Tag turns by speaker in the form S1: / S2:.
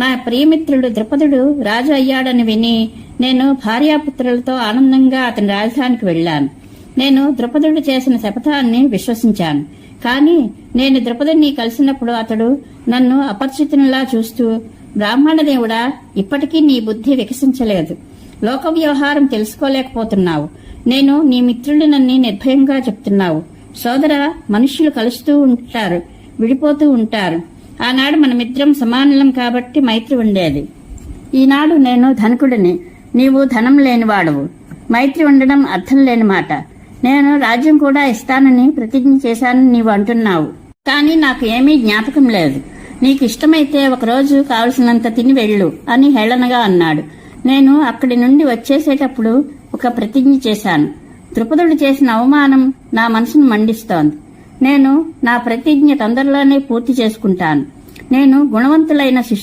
S1: నా ప్రియమిత్రుడు ద్రుపదుడు రాజు అయ్యాడని విని నేను భార్యాపుత్రులతో ఆనందంగా అతని రాజధానికి వెళ్ళాను. నేను ద్రుపదుడు చేసిన శపథాన్ని విశ్వసించాను. కాని నేను ద్రుపదుని కలిసినప్పుడు అతడు నన్ను అపరిచితునిలా చూస్తూ బ్రాహ్మణ దేవుడా ఇప్పటికీ నీ బుద్ధి వికసించలేదు. లోక వ్యవహారం తెలుసుకోలేకపోతున్నావు. నేను నీ మిత్రుడినని నిర్భయంగా చెప్తున్నావు. సోదర మనుష్యులు కలుస్తూ ఉంటారు విడిపోతూ ఉంటారు. ఆనాడు మనమిద్దరం సమానులం కాబట్టి మైత్రి ఉండేది. ఈనాడు నేను ధనికుడిని నీవు ధనం లేనివాడవు. మైత్రి ఉండడం అర్థం లేని మాట. నేను రాజ్యం కూడా ఇస్తానని ప్రతిజ్ఞ చేశానని నీవు అంటున్నావు. కానీ నాకు ఏమీ జ్ఞాపకం లేదు. నీకు ఇష్టమైతే ఒకరోజు కావలసినంత తిని వెళ్ళు అని హేళనగా అన్నాడు. నేను అక్కడి నుండి వచ్చేసేటప్పుడు ఒక ప్రతిజ్ఞ చేశాను. ద్రుపదుడు చేసిన అవమానం నా మనసును మండిస్తోంది. నేను నా ప్రతిజ్ఞ తొందరలోనే పూర్తి చేసుకుంటాను. నేను గుణవంతులైన శిష్యు